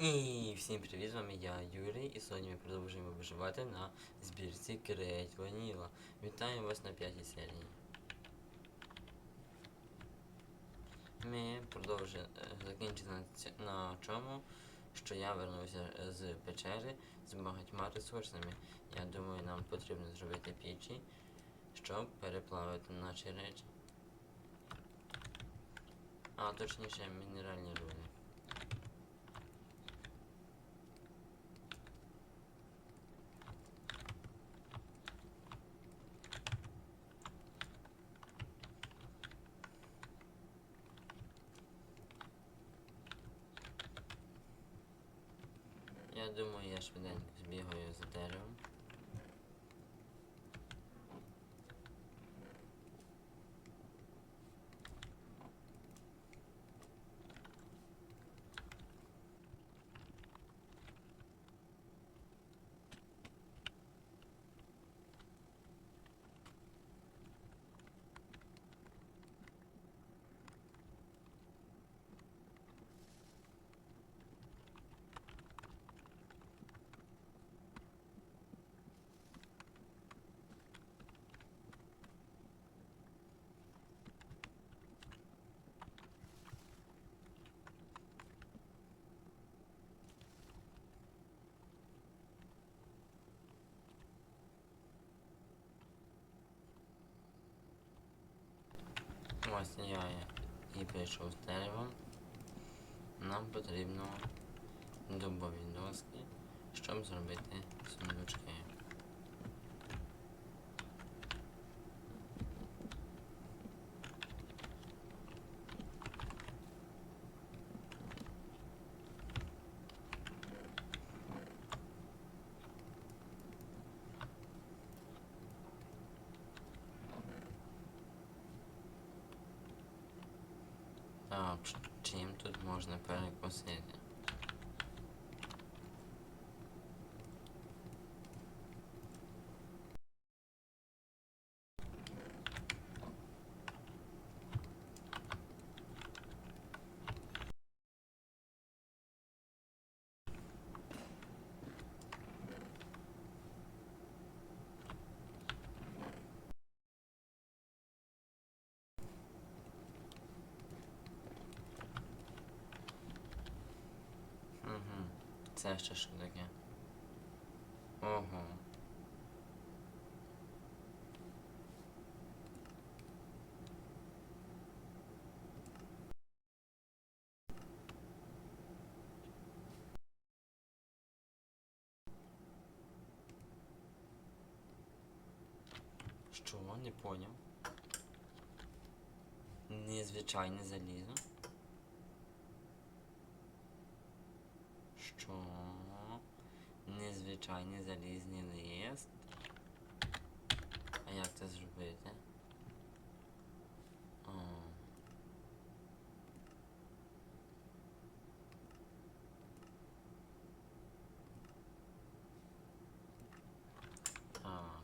І всім привіт, з вами я Юрій, і сьогодні ми продовжуємо виживати на збірці Create Vanilla. Вітаю вас на п'ятій серії. Ми продовжуємо закінчили на, на чому, що я вернувся з печери з багатьма ресурсами. Я думаю, нам потрібно зробити пічі, щоб переплавити наші речі. А точніше мінеральні руди. Я думаю, я швиденько збігаю за деревом. Ось я і прийшов з деревом. Нам потрібно дубові доски, щоб зробити сундучки. Так, ч- чим тут можна перекусити? Це ще що таке? Ого. Не поняв? Незвичайне залізо. Що? Незвичайний залізний лист. А як це зробити? О. Так.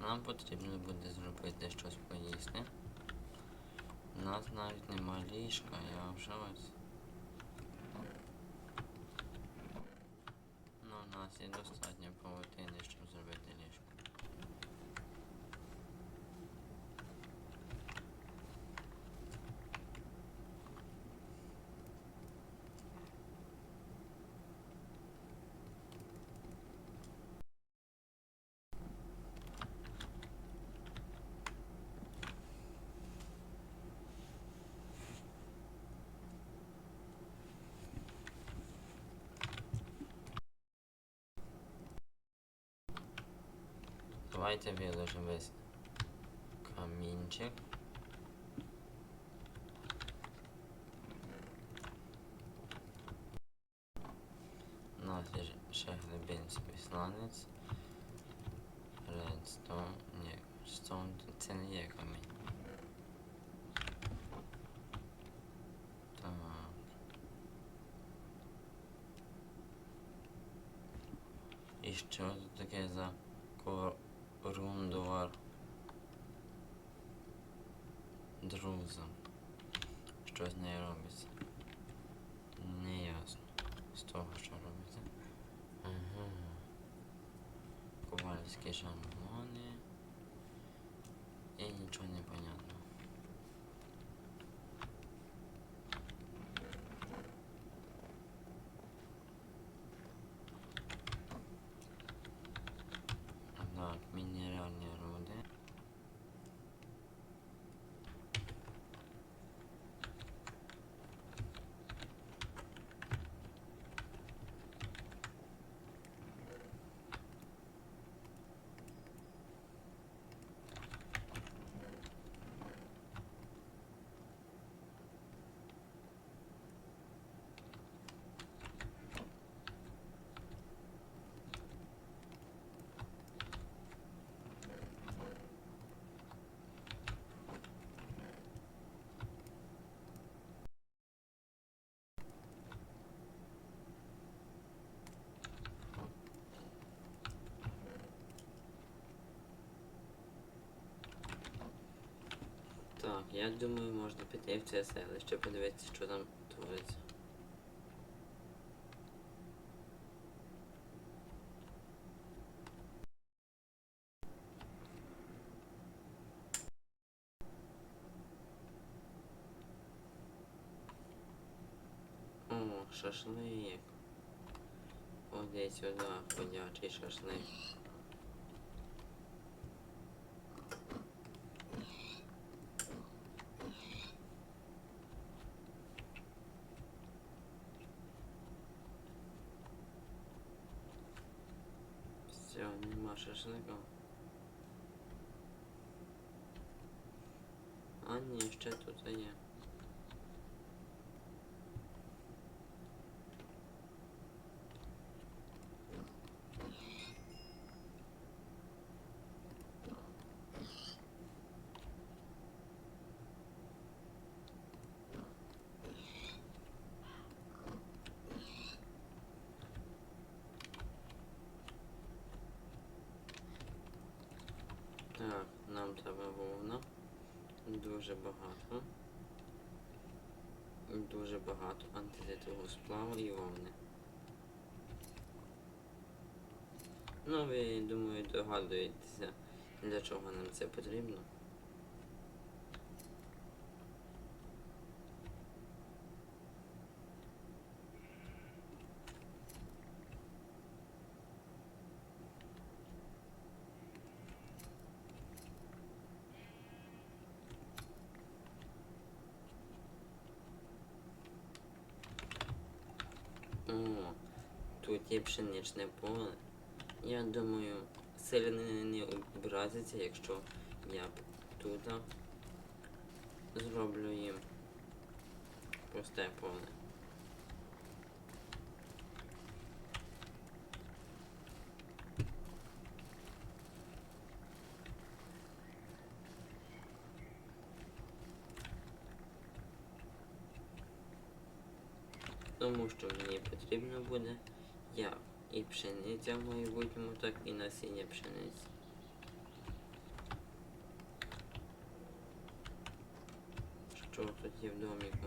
Нам потрібно буде зробити щось поїсти. У нас навіть нема ліжка, я в шоці. Ну, у нас є достатньо павутини, щоб зробити Давайте виложимо весь камінчик. У нас є ще глибинський сланець. Редстоун. Ні, стоун це не є камінь. Так. І що тут таке за Рум Довар. Друза. Що з нею робиться? Не ясно. З того що робиться. Ага. Ковальські шаблони. І нічого не понятно. Я думаю, можна піти в це селище, подивитися, що там твориться. О, шашлик. Ходи сюди, ходячий шашлик. Все, нема шашлика. А ні, ще тут є. Так, нам треба вовна. Дуже багато. Дуже багато антилітового сплаву і вовни. Ну, ви, думаю, догадуєтеся, для чого нам це потрібно. О, тут є пшеничне поле. Я думаю, селяни не образяться, якщо я тут зроблю їм пусте поле. Тому що мені потрібно буде як і пшениця в майбутньому, так і насіння пшениці. Що тут є в доміку?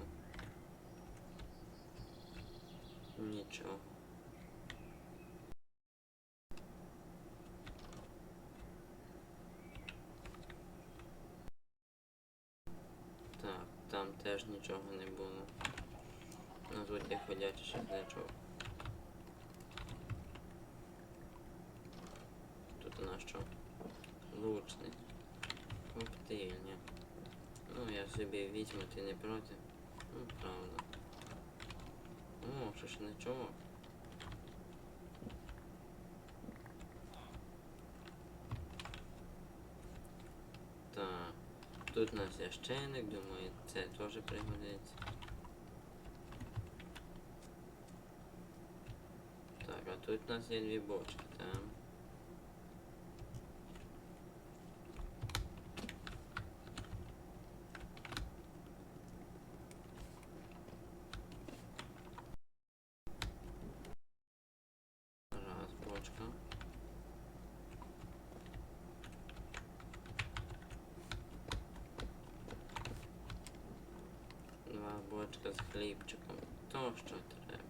Нічого. Так, там теж нічого не було. Ну тут є ходячий шашличок. Тут у нас що? Лучний. Коптильня. Ну, я собі візьму, ти не проти. Ну, правда. О, шашличок. Так. Тут у нас священик, думаю, це теж пригодиться. Так, а тут у нас є дві бочки, там. Paczka. Dwa bułeczka z chlebczykiem. To jeszcze trzeba.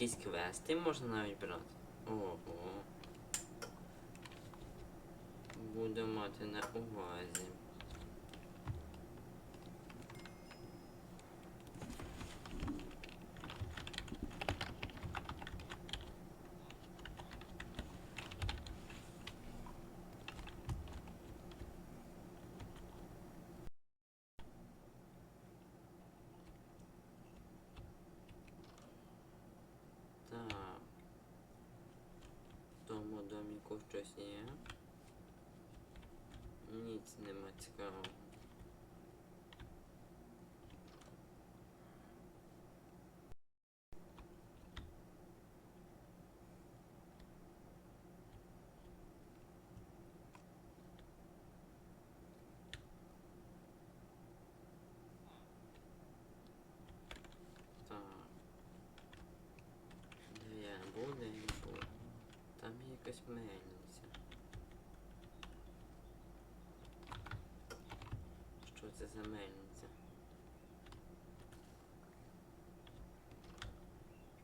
Якісь квести можна навіть брати. Ого. Буду мати на увазі. Так. В тому доміку щось є. Ніц нема цікавого. Так. Де я був, де я був? Є мельниця. Що це за мельниця?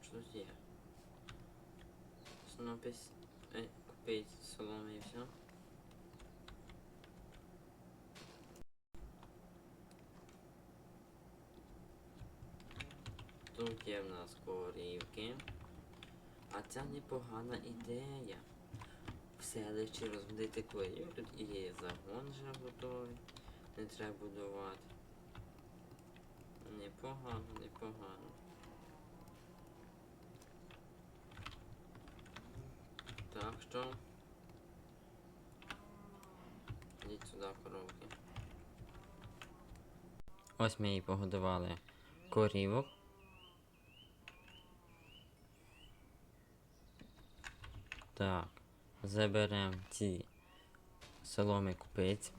Що тут є? Снопись. Е, купить соломи і все. Тут є в нас корівки. А це непогана ідея. Селищі розбудити корів. Тут і загон вже готовий. Не треба будувати. Непогано, непогано. Так що. Йдіть сюди, коровки. Ось ми її погодували корівок. Так, заберемо ці соломи купиць.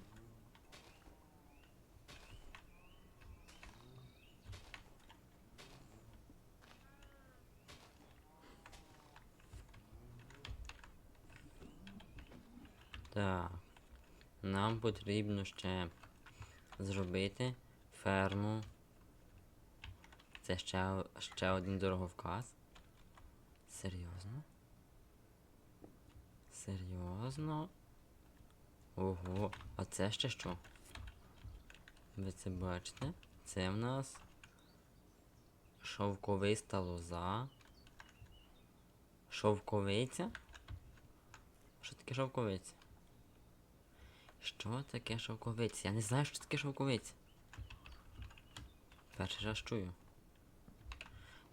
Так, нам потрібно ще зробити ферму. Це ще, ще один дороговказ. Серйозно? Серйозно? Ого, а це ще що? Ви це бачите? Це в нас шовковиста лоза. Шовковиця? Що таке шовковиця? Що таке шовковиця? Я не знаю, що таке шовковиця. Перший раз чую.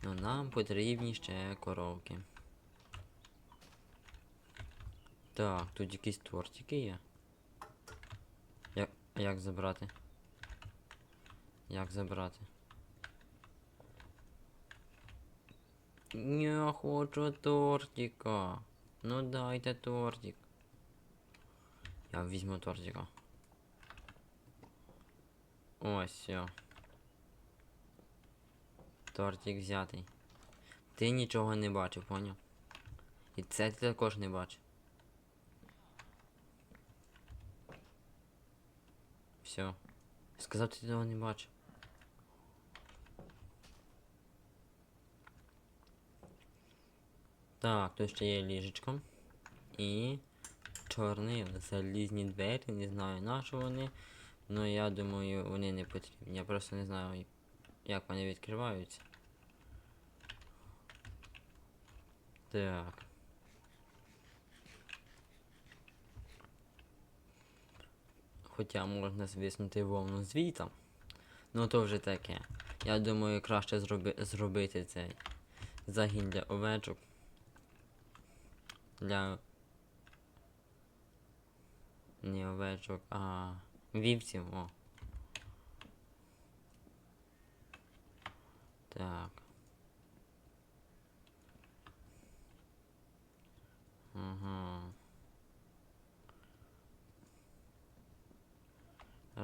Ну нам потрібні ще коровки. Так, тут якісь тортики є. Як, як забрати? Як забрати? Я хочу тортика. Ну дайте тортик. Я візьму тортика. Ось все. Тортик взятий. Ти нічого не бачив, поняв? І це ти також не бачив. Все. Сказав, ти того не бачив. Так, тут ще є ліжечко. І чорні залізні двері, не знаю на що вони. Ну я думаю, вони не потрібні. Я просто не знаю, як вони відкриваються. Так. Хоча можна звіснути вовну звітом. Ну то вже таке. Я думаю, краще зроби, зробити цей загін для овечок. Для. Не овечок, а вівців, о. Так. Ага.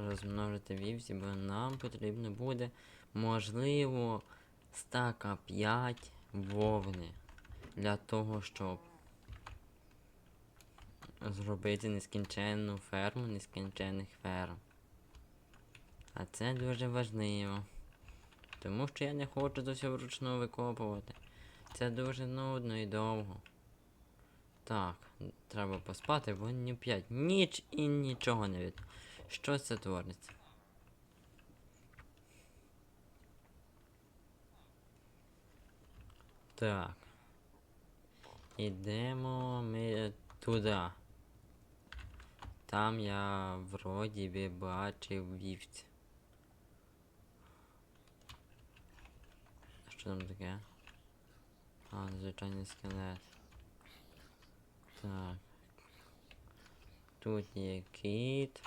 Розмножити вівці, бо нам потрібно буде, можливо, стака 5 вовни. Для того, щоб зробити нескінченну ферму нескінченних ферм. А це дуже важливо. Тому що я не хочу це все вручну викопувати. Це дуже нудно і довго. Так, треба поспати, бо не п'ять. Ніч і нічого не видно. Що це твориться? Так. Ідемо ми туди. Там я вроді би бачив вівця. Що там таке? А, звичайний скелет. Так. Тут є кіт.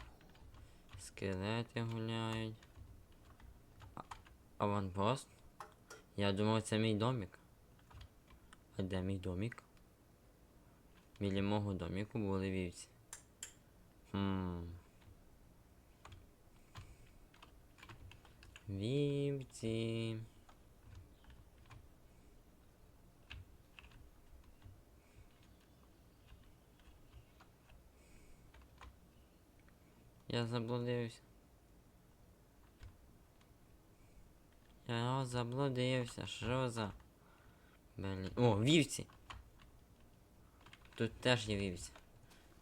Скелети гуляють. Аванпост? Я думав, це мій домик. А де мій домик? Біля мого доміку були вівці. Хм. Вівці. Я заблудився. Я заблудився. Що за? Блін. О, вівці! Тут теж є вівці.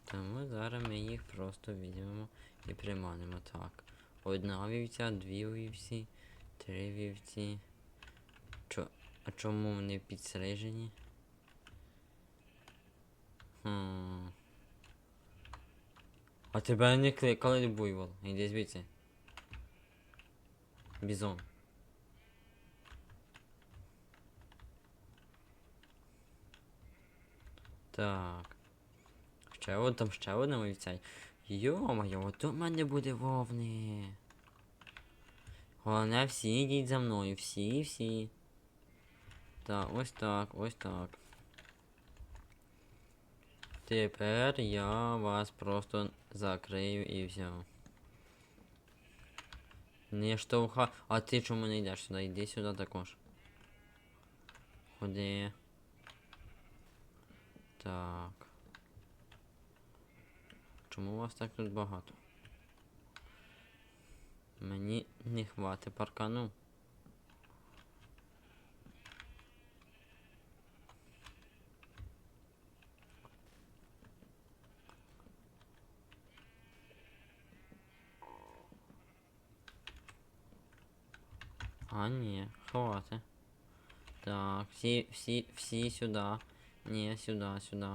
Тому зараз ми їх просто візьмемо і приманимо. Так. Одна вівця, дві вівці, три вівці. Чо? А чому вони підстрижені? Хм. А тебе не кликали буйвол. Іди звідси. Бізон. Так. Ще от там ще одна вівця. Йо-моє, от у мене буде вовни. Головне, всі йдіть за мною. Всі, всі. Так, ось так, ось так. Тепер я вас просто закрию і все. Не штовха. А ти чому не йдеш сюди? Йди сюди також. Ходи. Так. Чому вас так тут багато? Мені не хватить паркану. А, ні, хватить. Так, всі, всі, всі сюди. Ні, сюди, сюди.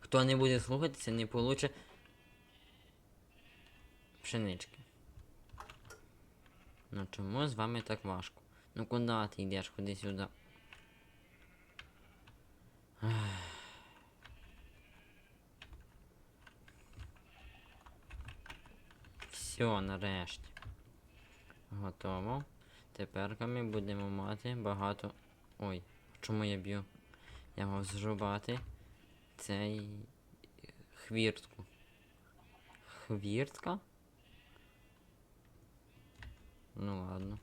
Хто не буде слухатися, не получе пшенички. Ну чому з вами так важко? Ну куди ти йдеш? Ходи сюди. Все, нарешті. Готово. Тепер ми будемо мати багато. Ой, чому я б'ю? Я мав зрубати цей хвіртку. Хвіртка? Ну ладно.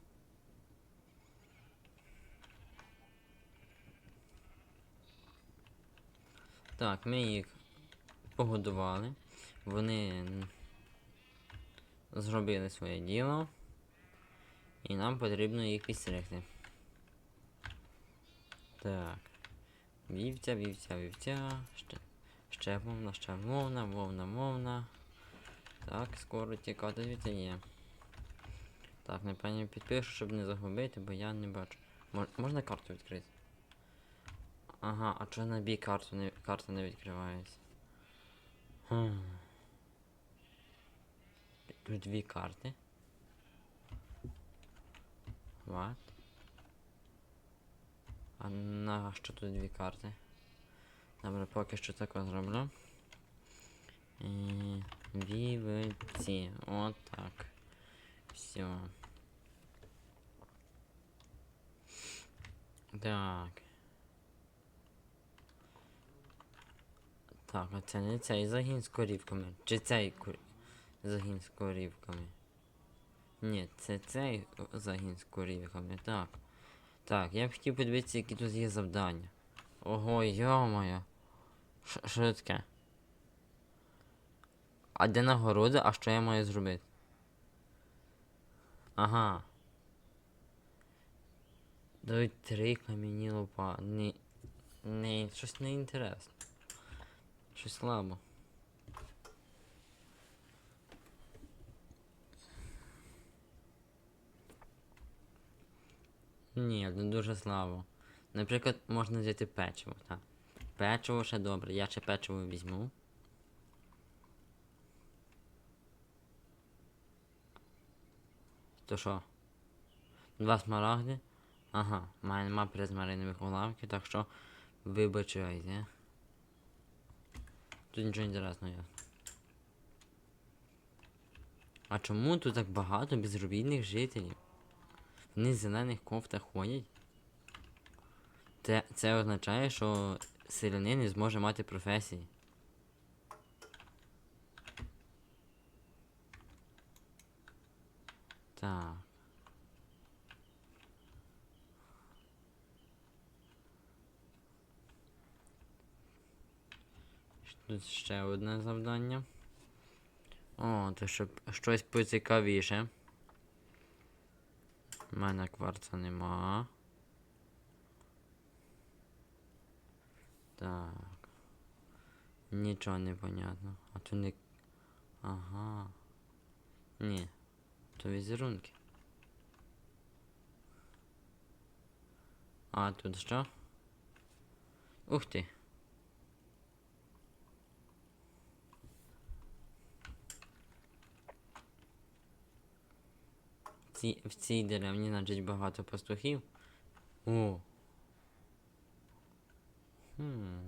Так, ми їх погодували. Вони зробили своє діло. І нам потрібно їх підстригти. Так. Вівця, вівця, вівця. Ще, ще мовна, ще мовна, мовна, мовна. Так, скоро тікати звідти є. Так, напевно підпишу, щоб не загубити, бо я не бачу. Мож, можна карту відкрити? Ага, а чого на бій карту не, карта не відкривається? Хм. Тут дві карти. What? А на що тут дві карти? Добре, поки що так зроблю. І... Вівці. От так. Все. Так. Так, а це не цей загін з корівками. Чи цей кор... загін з корівками? Ні, це цей загін з корівками, так. Так, я б хотів подивитися, які тут є завдання. Ого, йо-моє. Що таке? А де нагорода, а що я маю зробити? Ага. Дай три кам'яні лопа. Не, не, щось не інтересно. Щось слабо. Ні, ну дуже слабо. Наприклад, можна взяти печиво, так. Печиво ще добре, я ще печиво візьму. То що? Два смарагди? Ага, мене нема призмаринових улавків, так що вибачайте. Тут нічого інтересного є. А чому тут так багато безробітних жителів? Вони в зелених кофтах ходять? Це, це означає, що селянин не зможе мати професії. Так. Тут ще одне завдання. О, то щоб щось поцікавіше. У мене кварца нема. Так. Нічого не понятно. А то не. Ага. Ні. То візерунки. А тут що? Ух ти. Ці, в цій деревні, значить, багато пастухів. О. Хм.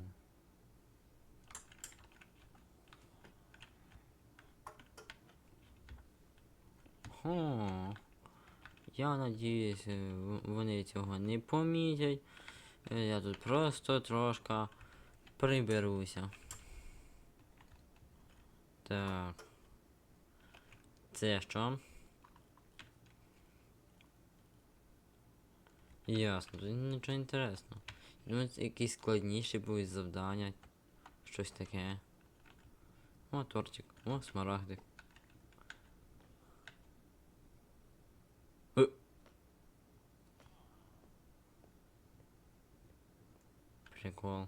Хо. Я надіюсь, е, вони цього не помітять. Е, Я тут просто трошка приберуся. Так. Це що? Ясно, тут нічого інтересного. Ну, якісь складніші будуть завдання. Щось таке. О, тортик. О, смарагдик. Е. Прикол.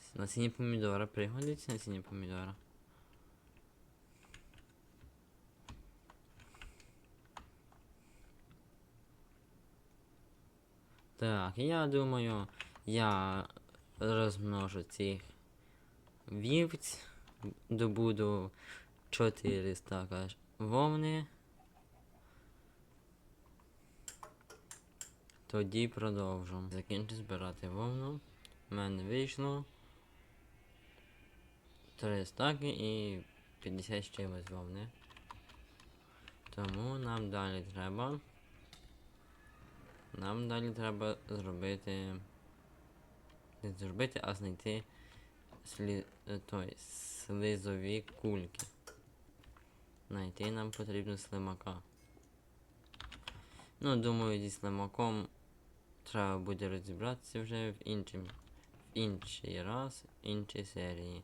С- Насіння помідора пригодиться насіння помідора. Так, я думаю, я розмножу цих вівць, добуду 400 каж вовни. Тоді продовжу. Закінчу збирати вовну. У мене вийшло 3 стаки і 50 з чимось вовни. Тому нам далі треба. Нам далі треба зробити. Не зробити, а знайти слі... той, слизові кульки. Знайти нам потрібно слимака. Ну, думаю, зі слимаком треба буде розібратися вже в іншим, в інший раз, в іншій серії.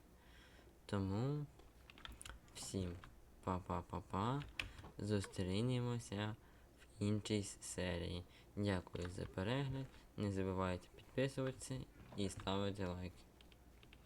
Тому всім па-па-па-па. Зустрінемося в іншій серії. Дякую за перегляд. Не забувайте підписуватися і ставити лайки.